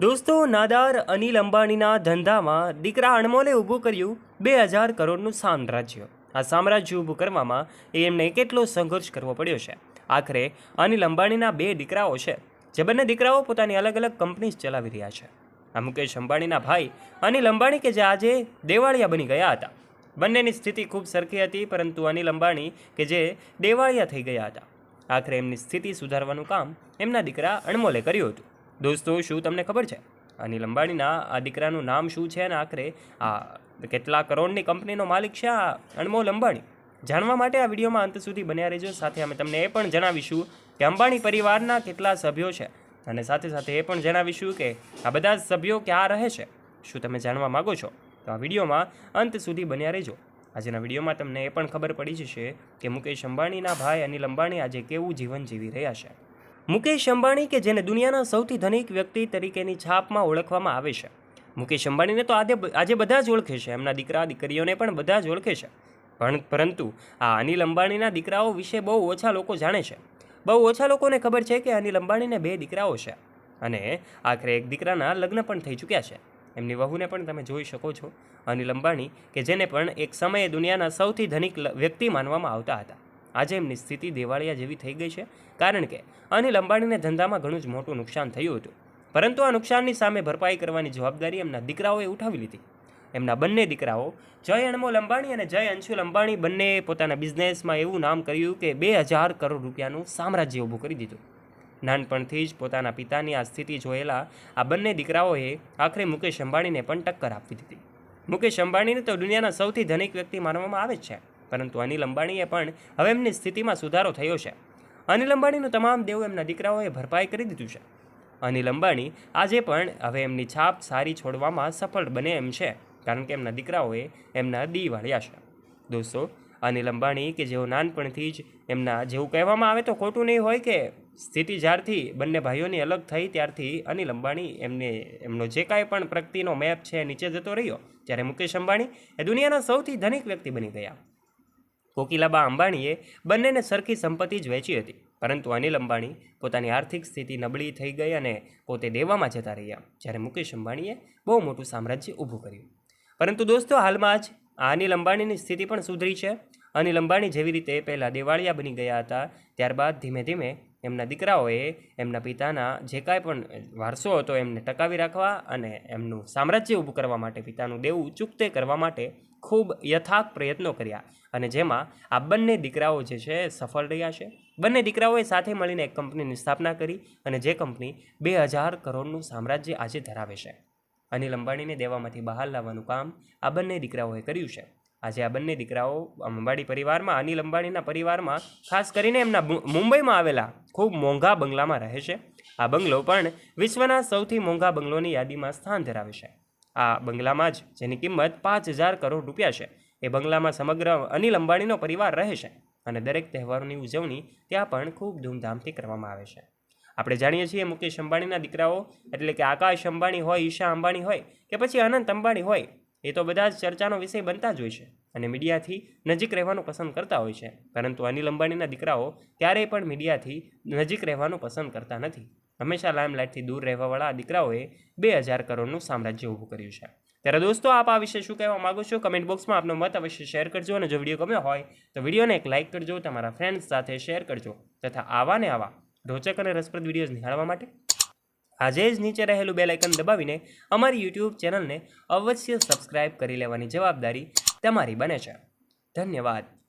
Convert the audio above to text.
દોસ્તો, નાદાર અનિલ અંબાણીના ધંધામાં દીકરા અણમોલે ઊભું કર્યું બે હજાર કરોડનું સામ્રાજ્ય. આ સામ્રાજ્ય ઊભું કરવામાં એમને કેટલો સંઘર્ષ કરવો પડ્યો છે? આખરે અનિલ અંબાણીના બે દીકરાઓ છે, જે બંને દીકરાઓ પોતાની અલગ અલગ કંપનીઝ ચલાવી રહ્યા છે. આ મુકેશ અંબાણીના ભાઈ અનિલ અંબાણી કે જે આજે દેવાળિયા બની ગયા હતા. બંનેની સ્થિતિ ખૂબ સરખી હતી, પરંતુ અનિલ અંબાણી કે જે દેવાળિયા થઈ ગયા હતા. આખરે એમની સ્થિતિ સુધારવાનું કામ એમના દીકરા અણમોલે કર્યું હતું. દોસ્તો, શું તમને ખબર છે? અનિલ અંબાણીના આ દીકરાનું નામ શું છે અને આખરે આ કેટલા કરોડની કંપનીનો માલિક છે આ અણમોલ અંબાણી? જાણવા માટે આ વિડીયોમાં અંત સુધી બન્યા રહેજો. સાથે અમે તમને એ પણ જણાવીશું કે અંબાણી પરિવારના કેટલા સભ્યો છે અને સાથે સાથે એ પણ જણાવીશું કે આ બધા સભ્યો ક્યાં રહે છે? શું તમે જાણવા માગો છો? તો આ વિડીયોમાં અંત સુધી બન્યા રહેજો. આજના વિડીયોમાં તમને એ પણ ખબર પડી જશે કે મુકેશ અંબાણીના ભાઈ અનિલ અંબાણી આજે કેવું જીવન જીવી રહ્યા છે. મુકેશ અંબાણી કે જેને દુનિયાના સૌથી ધનિક વ્યક્તિ તરીકેની છાપમાં ઓળખવામાં આવે છે. મુકેશ અંબાણીને તો આજે આજે બધા જ ઓળખે છે. એમના દીકરા, દીકરીઓને પણ બધા જ ઓળખે છે. પણ, પરંતુ આ અનિલ અંબાણીના દીકરાઓ વિશે બહુ ઓછા લોકો જાણે છે. બહુ ઓછા લોકોને ખબર છે કે અનિલ અંબાણીને બે દીકરાઓ છે. અને આખરે એક દીકરાના લગ્ન પણ થઈ ચૂક્યા છે. એમની વહુને પણ તમે જોઈ શકો છો. અનિલ અંબાણી કે જેને પણ એક સમયે દુનિયાના સૌથી ધનિક વ્યક્તિ માનવામાં આવતા હતા. આજે એમની સ્થિતિ દેવાળિયા જેવી થઈ ગઈ છે, કારણ કે અનિલ અંબાણીને ધંધામાં ઘણું જ મોટું નુકસાન થયું હતું. પરંતુ આ નુકસાનની સામે ભરપાઈ કરવાની જવાબદારી એમના દીકરાઓએ ઉઠાવી લીધી. એમના બંને દીકરાઓ, જય અણમોલ અંબાણી અને જય અંશુલ અંબાણી, બંને પોતાના બિઝનેસમાં એવું નામ કર્યું કે બે હજાર કરોડ રૂપિયાનું સામ્રાજ્ય ઊભું કરી દીધું. નાનપણથી જ પોતાના પિતાની આ સ્થિતિ જોયેલા આ બંને દીકરાઓએ આખરે મુકેશ અંબાણીને પણ ટક્કર આપી દીધી. મુકેશ અંબાણીને તો દુનિયાના સૌથી ધનિક વ્યક્તિ માનવામાં આવે જ છે. પરંતુ અનિલ અંબાણીએ પણ હવે એમની સ્થિતિમાં સુધારો થયો છે. અનિલ અંબાણીનું તમામ દેવું એમના દીકરાઓએ ભરપાઈ કરી દીધું છે. અનિલ અંબાણી આજે પણ હવે એમની છાપ સારી છોડવામાં સફળ બને એમ છે, કારણ કે એમના દીકરાઓએ એમના દી વાળ્યા છે. દોસ્તો, અનિલ અંબાણી કે જેઓ નાનપણથી જ એમના જેવું કહેવામાં આવે તો ખોટું નહીં હોય કે સ્થિતિ જ્યારથી બંને ભાઈઓની અલગ થઈ ત્યારથી અનિલ અંબાણી એમને, એમનો જે કાંઈ પણ પ્રગતિનો મેપ છે નીચે જતો રહ્યો. જ્યારે મુકેશ અંબાણી એ દુનિયાના સૌથી ધનિક વ્યક્તિ બની ગયા. કોકિલાબા અંબાણીએ બંનેને સરખી સંપત્તિ જ વહેંચી હતી, પરંતુ અનિલ અંબાણી પોતાની આર્થિક સ્થિતિ નબળી થઈ ગઈ અને પોતે દેવામાં જતા રહ્યા, જ્યારે મુકેશ અંબાણીએ બહુ મોટું સામ્રાજ્ય ઊભું કર્યું. પરંતુ દોસ્તો, હાલમાં જ આ અનિલ અંબાણીની સ્થિતિ પણ સુધરી છે. અનિલ અંબાણી જેવી રીતે પહેલાં દેવાળિયા બની ગયા હતા, ત્યારબાદ ધીમે ધીમે એમના દીકરાઓએ એમના પિતાના જે કાંઈ પણ વારસો હતો એમને ટકાવી રાખવા અને એમનું સામ્રાજ્ય ઊભું કરવા માટે પિતાનું દેવું ચૂકતે કરવા માટે ખૂબ યથાર્થ પ્રયત્નો કર્યા. અને જેમાં આ બંને દીકરાઓ જે છે સફળ રહ્યા છે. બંને દીકરાઓએ સાથે મળીને એક કંપનીની સ્થાપના કરી અને જે કંપની બે હજાર કરોડનું સામ્રાજ્ય આજે ધરાવે છે. અનિલ અંબાણીને દેવામાંથી બહાર લાવવાનું કામ આ બંને દીકરાઓએ કર્યું છે. આજે આ બંને દીકરાઓ અંબાણી પરિવારમાં, અનિલ અંબાણીના પરિવારમાં, ખાસ કરીને એમના મુંબઈમાં આવેલા ખૂબ મોંઘા બંગલામાં રહે છે. આ બંગલો પણ વિશ્વના સૌથી મોંઘા બંગલોની યાદીમાં સ્થાન ધરાવે છે. આ બંગલામાં જ, જેની કિંમત પાંચ હજાર કરોડ રૂપિયા છે. એ બંગલામાં સમગ્ર અનિલ અંબાણીનો પરિવાર રહે છે અને દરેક તહેવારોની ઉજવણી ત્યાં પણ ખૂબ ધૂમધામથી કરવામાં આવે છે. આપણે જાણીએ છીએ મુકેશ અંબાણીના દીકરાઓ, એટલે કે આકાશ અંબાણી હોય, ઈશા અંબાણી હોય, કે પછી અનંત અંબાણી હોય, એ તો બધા જ ચર્ચાનો વિષય બનતા જ હોય છે અને મીડિયાથી નજીક રહેવાનું પસંદ કરતા હોય છે. પરંતુ અનિલ અંબાણીના દીકરાઓ ક્યારેય પણ મીડિયાથી નજીક રહેવાનું પસંદ કરતા નથી. હંમેશા લાઇમલાઇટથી દૂર રહેવાવાળા આ દીકરાઓએ બે હજાર કરોડનું સામ્રાજ્ય ઊભું કર્યું છે. ત્યારે દોસ્તો, આપ આ વિશે શું કહેવા માગો છો? કમેન્ટ બોક્સમાં આપનો મત અવશ્ય શેર કરજો અને જો વીડિયો ગમ્યો હોય, તો વિડીયોને એક લાઇક કરજો, તમારા ફ્રેન્ડ્સ સાથે શેર કરજો તથા આવા ને આવા રોચક અને રસપ્રદ વિડીયોઝ નિહાળવા માટે આજે જ નીચે રહેલું બેલ આઇકન દબાવીને અમારી યુટ્યુબ ચેનલને અવશ્ય સબસ્ક્રાઇબ કરી લેવાની જવાબદારી તમારી બને છે. ધન્યવાદ.